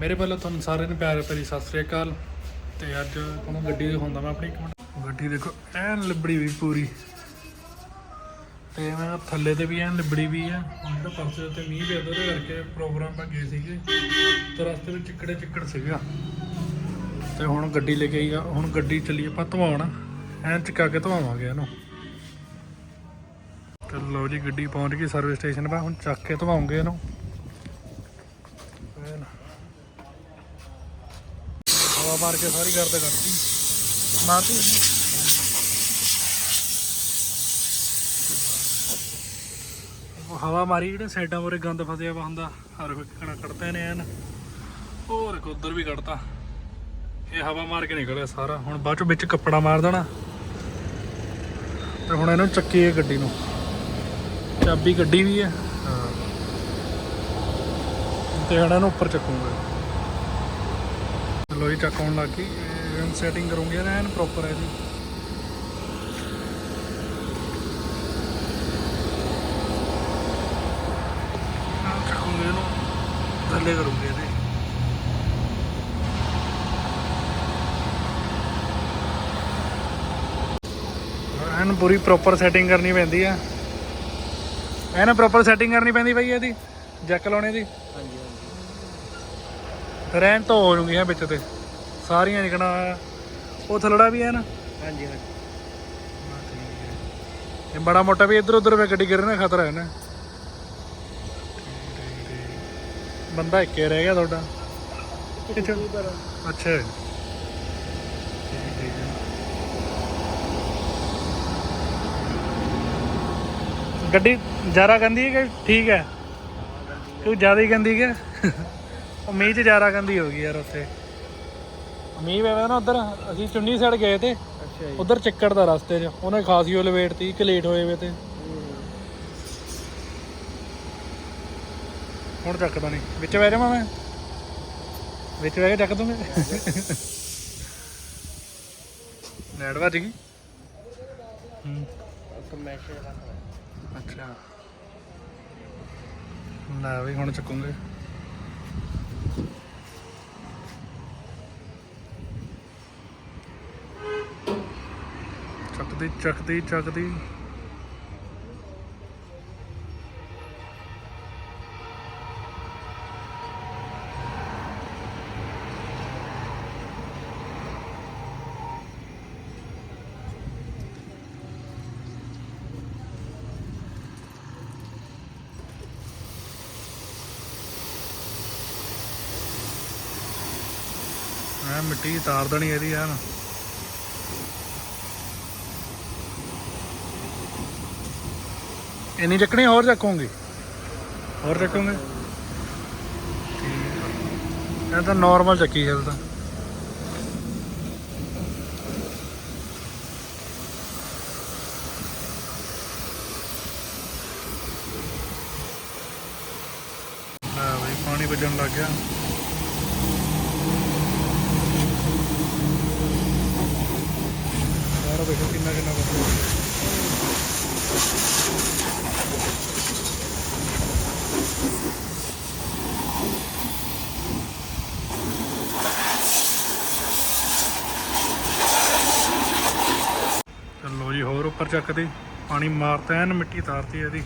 ਮੇਰੇ ਵੱਲੋਂ ਤੁਹਾਨੂੰ ਸਾਰਿਆਂ ਨੂੰ ਪਿਆਰ ਭਰੀ ਸਤਿ ਸ੍ਰੀ ਅਕਾਲ। ਤੇ ਅੱਜ ਤੁਹਾਨੂੰ ਗੱਡੀ ਦਿਖਾਉਂਦਾ ਮੈਂ ਆਪਣੀ ਇੱਕ ਮਿੰਟ। ਗੱਡੀ ਦੇਖੋ, ਐਨ ਲਿਬੜੀ ਵੀ ਪੂਰੀ। ਤੇ ਮੈਂ ਥੱਲੇ ਤੇ ਵੀ ਐਨ ਲਿਬੜੀ ਵੀ ਆ ਹੁਣ ਪਰਸੇ ਤੇ ਮੀਂਹ ਪਿਆ ਉਹਦੇ ਕਰਕੇ ਪ੍ਰੋਗਰਾਮ ਪਾ ਗਏ ਸੀਗੇ। ਤੇ ਰਸਤੇ ਵਿੱਚ ਚਿੱਕੜੇ ਚਿੱਕੜ ਸੀਗਾ। ਤੇ ਹੁਣ ਗੱਡੀ ਲੈ ਕੇ ਆਈ ਆ, ਹੁਣ ਗੱਡੀ ਚੱਲੀ ਆਪਾਂ ਧਵਾਉਣ। ਐਨ ਚੁਕਾ ਕੇ ਧਵਾਵਾਂਗੇ ਇਹਨੂੰ। ਤੇ ਲਓ ਜੀ, ਗੱਡੀ ਪਹੁੰਚ ਗਈ ਸਰਵਿਸ ਸਟੇਸ਼ਨ 'ਤੇ। ਹੁਣ ਚੱਕ ਕੇ ਧਵਾਉਂਗੇ ਇਹਨੂੰ। ਐਨ। ਹਵਾ ਮਾਰ ਕੇ ਸਾਰੀ ਗਰਦ ਕਰਤੀ। ਮਾਰਤੀ ਹਵਾ ਮਾਰੀ ਜਿਹੜੇ ਸਾਈਡਾਂ ਮੋਰੇ ਗੰਦ ਫਸਿਆ ਵਾ ਹੁੰਦਾ, ਹਰ ਕੋਈ ਕੱਢਦੇ ਨੇ ਐਨ। ਹੋਰ ਉਧਰ ਵੀ ਕੱਢਤਾ। ਇਹ ਹਵਾ ਮਾਰ ਕੇ ਨਿਕਲਿਆ ਸਾਰਾ। ਹੁਣ ਬਾਅਦ ਚ ਵਿੱਚ ਕੱਪੜਾ ਮਾਰ ਦੇਣਾ। ਤੇ ਹੁਣ ਇਹਨੂੰ ਚੱਕੀ ਚੱਕੀਏ ਗੱਡੀ ਨੂੰ। ਚਾਬੀ ਗੱਡੀ ਵੀ ਹੈ। ਹਾਂ। ਤੇ ਹੁਣ ਇਹਨੂੰ ਉੱਪਰ ਚੱਕੂਗਾ। ਚਲੋ ਜੀ ਚੱਕਾਉਣ ਲੱਗ ਗਈ। ਇਹ ਸੈਟਿੰਗ ਕਰੂੰਗੇ ਐਨ ਪ੍ਰੋਪਰ ਹੈ ਜੀ। ਚੱਕੂਗੇ ਇਹਨੂੰ, ਥੱਲੇ ਕਰੂੰਗੇ ਇਹਦੇ। ਐਨ ਪੂਰੀ ਪ੍ਰੋਪਰ ਸੈਟਿੰਗ ਕਰਨੀ ਪੈਂਦੀ ਆ। ਐਨ ਪ੍ਰੋਪਰ ਸੈਟਿੰਗ ਕਰਨੀ ਪੈਂਦੀ ਬਈ ਇਹਦੀ, ਜੈਕ ਲਾਉਣੇ ਦੀ ਰਹਿਣ ਤੋਂ ਹੋ ਜੂਗੀਆਂ ਵਿੱਚ ਤੇ। ਸਾਰੀਆਂ ਨਿਕਣਾ ਉਹ ਥਲੜਾ ਵੀ ਹੈ ਨਾ? ਹਾਂਜੀ ਹਾਂਜੀ। ਇਹ ਬੜਾ ਮੋਟਾ ਵੀ ਇੱਧਰ ਉੱਧਰ ਵੇ ਗੱਡੀ ਗਿਰਨੇ ਖਤਰਾ ਹੈ ਨਾ। ਬੰਦਾ ਇੱਕੇ ਰਹਿ ਗਿਆ ਤੁਹਾਡਾ। ਅੱਛਾ। ਗੱਡੀ ਜ਼ਿਆਦਾ ਗੰਦੀ ਹੈ ਕਿ ਠੀਕ ਹੈ? ਕਿਉਂ ਜ਼ਿਆਦਾ ਹੀ ਗੰਦੀ ਹੈ ਉਹ ਮੀਂਹ ਚ ਜ਼ਿਆਦਾ ਗੰਦੀ ਹੋ ਗਈ ਯਾਰ ਉੱਥੇ। ਮੀਂਹ ਵੇਵੇ ਨਾ ਉਧਰ ਅਸੀਂ ਚੁੰਨੀ ਸਾਈਡ ਗਏ ਤੇ ਅੱਛਾ ਜੀ। ਉਧਰ ਚੱਕੜ ਦਾ ਰਸਤੇ 'ਚ ਉਹਨੇ ਖਾਸੀ ਉਹ ਲਵੇਟ ਤੀ ਕਿ ਲੇਟ ਹੋਏ ਵੇ ਤੇ। ਹੁਣ ਚੱਕਦਾ ਨਹੀਂ। ਵਿੱਚ ਬਹਿ ਜਾਵਾਂ ਮੈਂ ਵਿੱਚ ਬਹਿ ਕੇ ਚੱਕ ਦੂੰਗੇ। ਨੈਟ ਵੱਜ ਗਈ। ਹੂੰ। ਅੱਛਾ। ਨਾ ਵੀ ਹੁਣ ਚੱਕੂਗੇ। ਚੱਕਦੀ ਚੱਕਦੀ ਚੱਕਦੀ। ਮਿੱਟੀ ਤਾਰ ਦੇਣੀ ਇਹਦੀ ਐਨ। ਇੰਨੀ ਚੱਕਣੀ ਹੋਰ ਚੱਕੂਗੀ? ਹੋਰ ਚੱਕੂਗੇ? ਇਹ ਤਾਂ ਨਾਰਮਲ ਚੱਕੀ ਹੈ ਤਾਂ। ਪਾਣੀ ਵੱਜਣ ਲੱਗ ਗਿਆ। ਯਾਰ ਦੇਖੋ ਕਿੰਨਾ ਕਿੰਨਾ ਵੱਜਿਆ ਚਲੋ ਜੀ, ਹੋਰ ਉੱਪਰ ਚੱਕਦੀ ਪਾਣੀ ਮਾਰਤਾ ਐਨ, ਮਿੱਟੀ ਤਾਰਤੀ ਇਹਦੀ।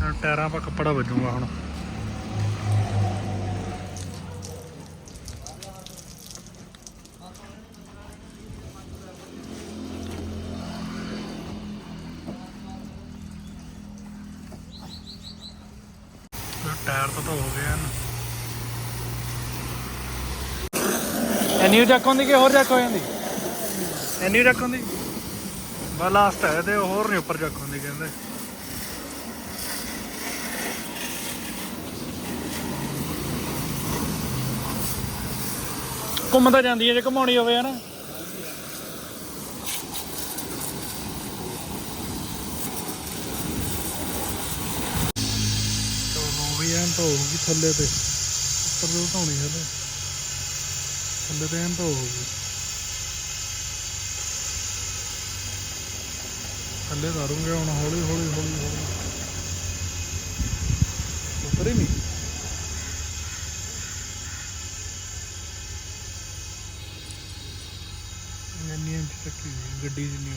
ਤੇ ਟਾਇਰਾਂ 'ਪਾ ਕੱਪੜਾ ਵੱਜੂਗਾ ਹੁਣ ਤੇ ਟਾਇਰ ਤਾਂ ਧੋ ਗਏ ਹਨ। ਐਨੀ ਚੱਕ ਹੁੰਦੀ ਕਿ ਹੋਰ ਚੱਕ ਹੋ ਜਾਂਦੀ? ਐਨੀ ਚੱਕ ਹੁੰਦੀ। ਬਸ ਲਾਸਟ ਹੈ ਤੇ ਹੋਰ ਨਹੀਂ ਉੱਪਰ ਚੱਕ ਹੁੰਦੀ ਕਹਿੰਦੇ। ਘੁੰਮਦਾ ਜਾਂਦੀ ਹੈ ਜੇ ਘੁਮਾਉਣੀ ਹੋਵੇ ਹਨਾ। ਤਾਂ ਹੋਊਗੀ, ਥੱਲੇ ਤੇ। ਉੱਪਰ ਤੋਂ ਧੋਣੀ ਹਲੇ। ਥੱਲੇ ਤੇ ਐਨ ਤਾਂ ਹੋਊਗੀ। ਥੱਲੇ ਧਰੂੰਗੇ ਹੁਣ, ਹੌਲੀ ਹੌਲੀ ਹੌਲੀ ਹੌਲੀ। ਉੱਪਰ ਹੀ ਨਹੀਂ। ਇੰਨੀ ਇੰਚ ਤੱਕ ਗੱਡੀ ਜਿੰਨੀ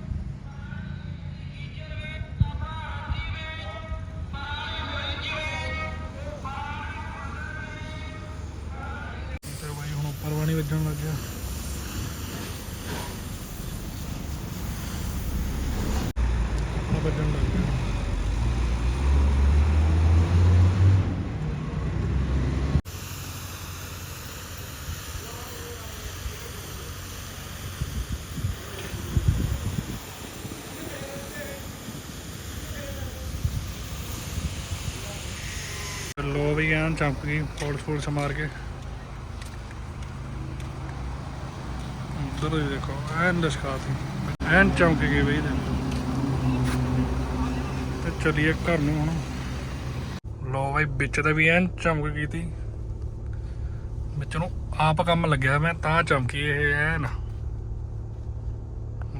ਆ ਲੱਗ ਗਿਆ ਲੋ ਵੀ ਐਨ ਚਮਕ ਗਈ ਫੋਲਸ ਫੋਲਸ ਮਾਰ ਕੇ। ਉਧਰ ਹੀ ਦੇਖੋ, ਐਨ ਲਸ਼ਕਾਤੀ, ਐਨ ਚਮਕ ਗਈ ਬਈ ਦੇ ਚਲੀਏ ਘਰ ਨੂੰ ਹੁਣ। ਲੋ ਬਈ ਵਿੱਚ ਤੇ ਵੀ ਐਨ ਚਮਕ ਗਈ ਤੀ ਵਿੱਚ ਨੂੰ ਆਪ ਕੰਮ ਲੱਗਿਆ ਮੈਂ ਤਾਂ ਚਮਕੀ ਇਹ ਐਨ।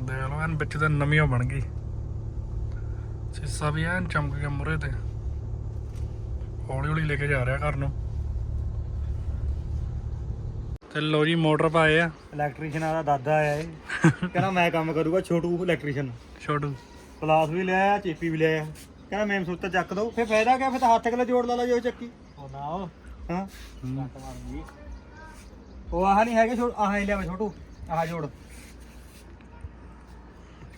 ਦੇਖ ਲਓ ਐਨ ਵਿੱਚ ਤੇ ਨਵੀਂ ਬਣ ਗਈ। ਸੀਸਾ ਵੀ ਐਨ ਚਮਕ ਗਿਆ ਮੁਰੇ ਤੇ। ਹੌਲੀ ਹੌਲੀ ਲੈ ਕੇ ਜਾ ਰਿਹਾ ਘਰ ਨੂੰ। ਤੇ ਲੋ ਜੀ ਮੋਟਰ ਪਾਏ ਆ। ਇਲੈਕਟ੍ਰੀਸ਼ੀਅਨ ਦਾ ਦਾਦਾ ਆਇਆ ਏ। ਕਹਿੰਦਾ ਮੈਂ ਕੰਮ ਕਰੂਗਾ ਛੋਟੂ ਇਲੈਕਟ੍ਰੀਸ਼ੀਅਨ ਛੋਟੂ। ਪਲਾਸ ਵੀ ਲਿਆਇਆ ਚੇਪੀ ਵੀ ਲਿਆਇਆ। ਕਹਿੰਦਾ ਮੇਮ ਸੁੱਤ ਚੱਕ ਦੋ। ਫੇ ਫਾਇਦਾ ਕਿਆ? ਫੇ ਤਾਂ ਹੱਥ ਅਗਲੇ ਜੋੜ ਲਾ ਲਾ ਜੋ ਚੱਕੀ। ਉਹ ਨਾ ਉਹ। ਹਾਂ। ਕੱਟ ਮਾਰੂਗੀ ਉਹ ਆਹ ਨਹੀਂ ਹੈਗੇ ਛੋਟ ਆਹ ਹੀ ਲਿਆਵੇ ਛੋਟੂ। ਆਹ ਜੋੜ।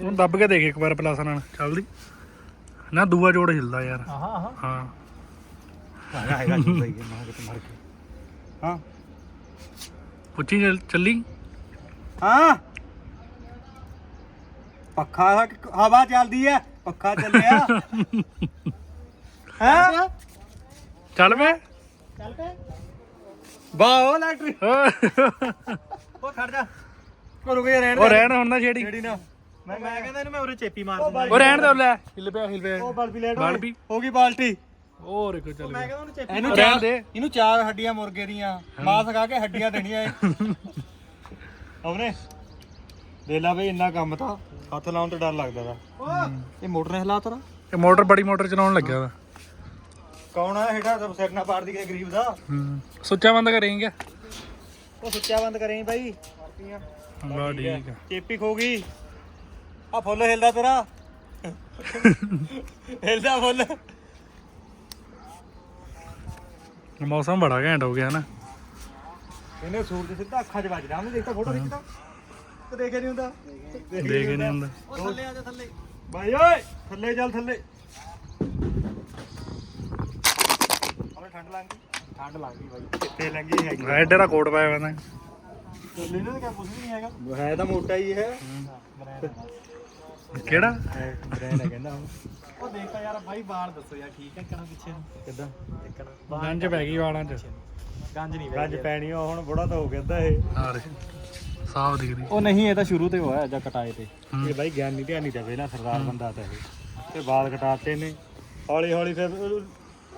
ਉਹਨੂੰ ਦੱਬ ਕੇ ਦੇਖ ਇੱਕ ਵਾਰ ਪਲਾਸ ਨਾਲ। ਚੱਲਦੀ। ਨਾ ਦੂਆ ਜੋੜ ਹਿਲਦਾ ਯਾਰ। ਆਹਾ ਆਹਾ। ਹਾਂ। ਹੈਗਾ ਮਾਰ ਮਾਰ ਉੱਚੀ ਚੱਲੀ ਹਾਂ। ਪੱਖਾ ਹਵਾ ਚੱਲਦੀ ਹੈ। ਪੱਖਾ ਚੱਲਿਆ। ਹੈ? ਚੱਲ ਵੇ ਚੱਲ ਪੇ ਵਾਹ ਇਲੈਕਟ੍ਰੀ ਉਹ ਖੜ ਜਾ। ਰੁਕ ਜਾ ਰਹਿਣ ਉਹ ਰਹਿਣ ਹੁਣ ਨਾ ਛੇੜੀ। ਛੇੜੀ ਨਾ। ਮੈਂ ਮੈਂ ਕਹਿੰਦਾ ਇਹਨੂੰ ਮੈਂ ਉਰੇ ਚੇਪੀ ਮਾਰ ਦਿੰਦਾ। ਉਹ ਰਹਿਣ ਦੇ ਲੈ ਹਿਲ ਪਿਆ ਹਿਲ ਪਿਆ। ਉਹ ਬਲਬੀ ਲੈਟ ਬਲਬੀ। ਹੋ ਗਈ ਬਾਲਟੀ। ਹੋਰ ਇੱਕ ਚੱਲ ਮੈਂ ਗਿਆ। ਕਹਿੰਦਾ ਉਹਨੂੰ ਚੇਪੀ ਇਹਨੂੰ ਮਾਰ ਰਹਿਣ ਦੇ। ਇਹਨੂੰ ਚਾਰ ਹੱਡੀਆਂ ਮੁਰਗੇ ਦੀਆਂ। ਮਾਸ ਖਾ ਕੇ ਹੱਡੀਆਂ ਦੇਣੀਆਂ ਹਮਨੇ ਦੇ ਲਾ ਬਈ ਇੰਨਾ ਕੰਮ ਤਾਂ ਹੱਥ ਲਾਉਣ ਤੋਂ ਡਰ ਲੱਗਦਾ ਵਾ। ਇਹ ਮੋਟਰ ਨੇ ਹਿਲਾ ਤਰਾ ਇਹ ਮੋਟਰ ਬੜੀ ਮੋਟਰ ਚਲਾਉਣ ਲੱਗਿਆ ਵਾ। ਕੌਣ ਆ ਹੇਠਾਂ ਤਾਂ ਸਿਰ ਨਾ ਪਾੜ ਦੀ ਕਿਸੇ ਗਰੀਬ ਦਾ? ਹੂੰ। ਸੁੱਚਾ ਬੰਦ ਕਰੇਂਗੇ ਉਹ ਸੁੱਚਾ ਬੰਦ ਕਰੇ ਬਾਈ। ਬਾ ਠੀਕ ਆ। ਚੇਪੀ ਖੋ ਗਈ। ਆ ਫੁੱਲ ਹਿਲਦਾ ਤੇਰਾ। ਹਿਲਦਾ ਫੁੱਲ। ਮੌਸਮ ਬੜਾ ਘੈਂਟ ਹੋ ਗਿਆ ਨਾ। ਇਹਨੇ ਸੂਰਜ ਸਿੱਧਾ ਅੱਖਾਂ 'ਚ ਵੱਜਦਾ। ਉਹਨੇ ਦੇਖਤਾ ਫੋਟੋ ਖਿੱਚਦਾ? ਤੇ ਦੇਖਿਆ ਨਹੀਂ ਹੁੰਦਾ। ਦੇਖ ਨਹੀਂ ਹੁੰਦਾ। ਉਹ ਥੱਲੇ ਆ ਜਾ ਥੱਲੇ। ਬਾਈ ਓਏ ਥੱਲੇ ਚੱਲ ਥੱਲੇ। ਅਰੇ ਠੰਡ ਲੱਗ ਗਈ। ਠੰਡ ਲੱਗ ਗਈ ਬਾਈ। ਕਿੱਥੇ ਲੰਗੀ ਹੈਗੀ? ਐਡੇ ਦਾ ਕੋਟ ਪਾਇਆ ਨੇ। ਥੱਲੇ ਨਾ ਕਿਆ ਕੁਝ ਨਹੀਂ ਹੈਗਾ। ਹੈ ਤਾਂ ਮੋਟਾ ਹੀ ਹੈ। ਕਿਹੜਾ? ਬ੍ਰੈਂਡ ਹੈ ਕਹਿੰਦਾ ਉਹ। ਦੇਖਾ ਯਾਰ ਬਾਈ ਬਾਲ ਦੱਸੋ ਯਾਰ ਠੀਕ ਹੈ ਕਿਹੜਾ ਪਿੱਛੇ ਨੂੰ। ਕਿੱਦਾਂ? ਦੇਖਣਾ। ਗੰਜ ਪੈ ਗਈ ਵਾਲਾਂ 'ਚ। ਗੰਜ ਨਹੀਂ ਗੱਜ ਪੈਣੀ ਆ, ਹੁਣ ਬੁੜਾ ਤਾਂ ਹੋ ਗਿਆ ਅੱਧਾ ਇਹ। ਸਾਫ਼ ਦਿਖਦੀ। ਉਹ ਨਹੀਂ ਇਹ ਤਾਂ ਸ਼ੁਰੂ ਤੇ ਹੋਇਆ ਜਾਂ ਕਟਾਏ ਤੇ। ਇਹ ਬਾਈ ਗਿਆਨੀ ਧਿਆਨੀ ਦਾ ਪਹਿਲਾਂ ਸਰਦਾਰ ਬੰਦਾ ਤਾਂ ਇਹ। ਤੇ ਬਾਲ ਕਟਾਤੇ ਨੇ ਹੌਲੀ ਹੌਲੀ ਫਿਰ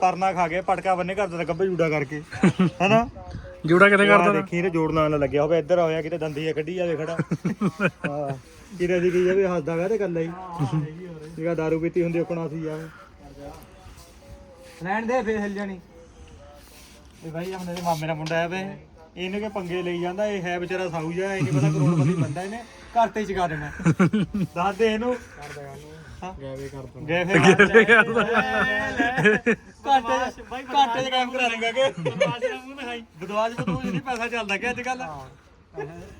ਪਰਨਾ ਖਾ ਗਿਆ ਪਟਕਾ ਬੰਨੇ ਕਰਦਾ ਤਾਂ ਗੱਬੇ ਜੂੜਾ ਕਰਕੇ। ਹਨਾ? ਜੂੜਾ ਕਿਤੇ ਆਹ ਕਰਦਾ? ਦੇਖੀ ਤੇ ਜੋੜ ਨਾਲ ਲੱਗਿਆ ਹੋਵੇ ਇੱਧਰ ਹੋਇਆ ਕਿਤੇ ਦੰਦੀ ਆ ਕੱਢੀ ਜਾਵੇ ਖੜਾ। ਹਾਂ ਕਿਰੇ ਦੀ ਕੀ ਜਾਵੇ ਹੱਸਦਾ ਗਾ ਤੇ ਕੱਲਾ ਹੀ। ਜਿਹੜਾ ਦਾਰੂ ਪੀਤੀ ਹੁੰਦੀ ਉਕਣਾ ਸੀ ਜਾਵੇ ਲੈਣ ਦੇ ਫੇਰ ਹਿਲ ਜਾਣੀ। ਇਹ ਭਾਈ ਆਪਣੇ ਮਾਮੇ ਦਾ ਮੁੰਡਾ ਹੈ ਵੇ। ਇਹਨੇ ਕੇ ਪੰਗੇ ਲਈ ਜਾਂਦਾ ਇਹ ਹੈ ਵਿਚਾਰਾ ਸਾਊ ਜਾ ਇਹ ਨਹੀਂ ਪਤਾ ਕਰੋੜਪਤੀ ਬੰਦਾ ਇਹਨੇ ਘਰ ਤੇ ਹੀ ਚਕਾ ਦੇਣਾ। ਦੱਸ ਦੇ ਇਹਨੂੰ। ਗੈਵੇ ਕਰ ਦੋ ਗਏ ਫਿਰ ਗਏ ਕਰਦਾ। ਘਾਟੇ ਘਾਟੇ ਚ ਕੰਮ ਕਰਾ ਲੇਗਾ ਕਿ। ਬਦਵਾਜ ਦਾ ਮੂੰਹ ਦਿਖਾਈ। ਬਦਵਾਜ ਤੋਂ ਨਹੀਂ ਪੈਸਾ ਚੱਲਦਾ ਕਿ ਅੱਜ ਕੱਲ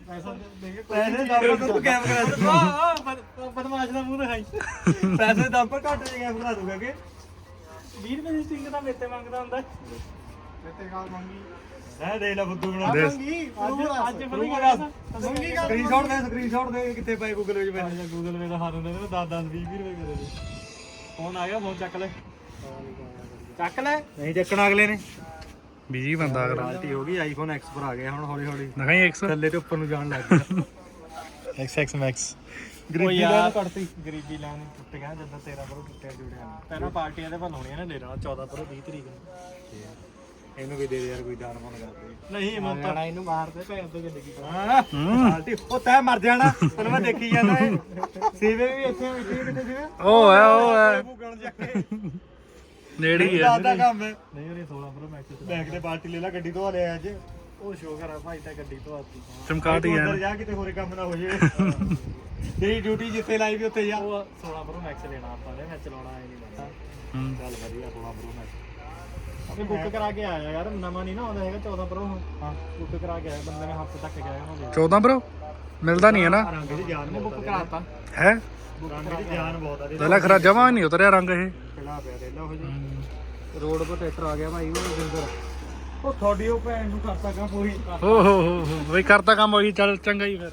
ਪੈਸਾ ਦੇ ਕੇ ਪੈਸੇ ਦਾ ਪਰ ਤੂੰ ਕੈਮ ਕਰਾ ਦੂੰਗਾ ਆ ਬਦਮਾਸ਼ ਦਾ ਮੂੰਹ ਦਿਖਾਈ। ਪੈਸੇ ਦਾ ਪਰ ਘਾਟੇ ਚ ਕੈਮ ਕਰਾ ਦੂੰਗਾ ਕਿ। 20 ਰੁਪਏ ਦੀ ਸਟਿੰਗ ਤਾਂ ਮੇਤੇ ਮੰਗਦਾ ਹੁੰਦਾ। ਮੇਤੇ ਕਾਲ ਮੰਗੀ ਹੈ ਦੇ ਲੈ ਬੁੱਧੂ ਬਣਾ ਦੇ। ਮੰਗੀ ਅੱਜ ਅੱਜ ਪਤਾ ਕੀ ਮੰਗੀ ਕਰ ਸਕਰੀਨਸ਼ਾਟ ਦੇ ਸਕਰੀਨਸ਼ਾਟ ਦੇ ਕਿੱਥੇ ਪਾਏ ਗੂਗਲ ਵਿੱਚ ਪੈਸੇ। ਜਾਂ ਗੂਗਲ ਪੇ ਦਾ ਹਾਰ ਹੁੰਦਾ ਨਾ 10 10 20 20 ਰੁਪਏ ਕਰੇ ਦੇ। ਫੋਨ ਆ ਗਿਆ ਫੋਨ ਚੱਕ ਲੈ। ਚੱਕ ਲੈ। ਨਹੀਂ ਚੱਕਣਾ ਅਗਲੇ ਨੇ। ਬਿਜ਼ੀ ਬੰਦਾ ਅਗਲਾ। ਕੁਆਲਿਟੀ ਹੋ ਗਈ ਆਈਫੋਨ X ਪਰ ਆ ਗਿਆ ਹੁਣ ਹੌਲੀ ਹੌਲੀ। ਦਿਖਾਈ 100 ਥੱਲੇ ਤੇ ਉੱਪਰ ਨੂੰ ਜਾਣ ਲੱਗ ਗਿਆ। XX Max ਗਰੀਬੀ ਯਾਰ। ਲੈਣ ਕੱਟਤੀ ਗਰੀਬੀ ਲੈਣ ਟੁੱਟ ਗਿਆ ਜਦੋਂ 13 ਪ੍ਰੋ ਟੁੱਟਿਆ ਜੁੜਿਆ। ਨੀ। ਪਹਿਲਾਂ ਪਾਰਟੀਆਂ ਦੇ ਵੱਲ ਹੋਣੀਆਂ ਨੇ ਲੈ ਲੈਣਾ 14 ਪ੍ਰੋ 20 ਤਰੀਕ ਨੂੰ। ਇਹਨੂੰ ਵੀ ਦੇ ਦੇ ਯਾਰ ਕੋਈ ਦਾਨ ਮਨ ਕਰਦੇ ਨਹੀਂ ਮੈਂ ਤਾਂ ਇਹਨੂੰ ਮਾਰਦੇ ਭੈਣ ਤੋਂ ਜ਼ਿੰਦਗੀ ਹਾਂ। ਪਾਰਟੀ ਉਹ ਤੈ ਮਰ ਜਾਣਾ ਤੈਨੂੰ ਮੈਂ ਦੇਖੀ ਜਾਂਦਾ ਇਹ। ਸੀਵੇ ਵੀ ਇੱਥੇ ਇੱਥੇ ਕਿੱਥੇ ਸੀਵੇ? ਉਹ ਹੈ ਉਹ ਹੈ। ਭੂਗਣ ਜਾ ਕੇ। ਨੇੜੇ ਹੀ ਦਾਦਾ ਕੰਮ ਹੈ। ਨਹੀਂ ਉਹਨੇ 16 ਪ੍ਰੋ ਮੈਕਸ ਬੈਗ ਤੇ ਪਾਰਟੀ ਲੈ ਲੈ ਗੱਡੀ ਧਵਾ ਲਿਆ ਅੱਜ। ਉਹ ਸ਼ੋਅ ਕਰਾ ਭਾਈ ਤਾਂ ਗੱਡੀ ਤੋਂ ਆਤੀ ਚਮਕਾਟ ਹੀ ਤੂੰ ਹੈ। ਅੰਦਰ ਜਾ ਕਿਤੇ ਹੋਰੇ ਕੰਮ ਨਾ ਹੋ ਜਾਵੇ। ਤੇਰੀ ਡਿਊਟੀ ਜਿੱਥੇ ਲਾਈ ਵੀ ਉੱਥੇ ਜਾ। ਉਹ 16 ਪ੍ਰੋ ਮੈਕਸ ਲੈਣਾ ਆਪਾਂ ਨੇ ਮੈਂ ਚਲਾਉਣਾ ਆਏ ਨਹੀਂ ਹੂੰ। ਚੱਲ ਵਧੀਆ 16 ਪ੍ਰੋ ਮੈਕਸ ਆਪੇ ਬੁੱਕ ਕਰਾ ਕੇ ਆਇਆ ਯਾਰ ਨਵਾਂ ਨਹੀਂ ਨਾ ਆਉਂਦਾ ਹੈਗਾ 14 ਪ੍ਰੋ। ਹਾਂ। ਬੁੱਕ ਕਰਾ ਕੇ ਆਇਆ ਬੰਦੇ ਨੇ ਹਫ਼ਤੇ ਤੱਕ ਗਿਆ ਉਹਨਾਂ ਦੇ 14 ਬਰੋ ਮਿਲਦਾ ਨਹੀਂ ਹੈ ਨਾ। ਰੰਗ ਦੀ ਜਾਨ ਨੇ ਬਹੁਤ ਬੁੱਕ ਆ ਕਰਾਤਾ। ਹੈ? ਰੰਗ ਦੀ ਜਾਨ ਬਹੁਤ ਆ ਪਹਿਲਾਂ ਖਰਾ ਜਮਾ ਨਹੀਂ ਉਤਰਿਆ ਰੰਗ ਇਹ। ਖਿਲਾ ਪਿਆ ਦੇਲਾ ਹੋ ਜੀ। ਰੋਡ 'ਤੇ ਟਰੈਕਟਰ ਆ ਗਿਆ ਭਾਈ ਉਹ ਜਿੰਦਰ। ਉਹ ਤੁਹਾਡੀ ਉਹ ਭੈਣ ਨੂੰ ਕਰਤਾ ਕਾ ਪੂਰੀ ਓ ਹੋ ਹੋ ਹੋ ਬਈ ਕਰਤਾ ਕੰਮ ਹੋਈ ਚੱਲ ਚੰਗਾ ਹੀ ਫਿਰ।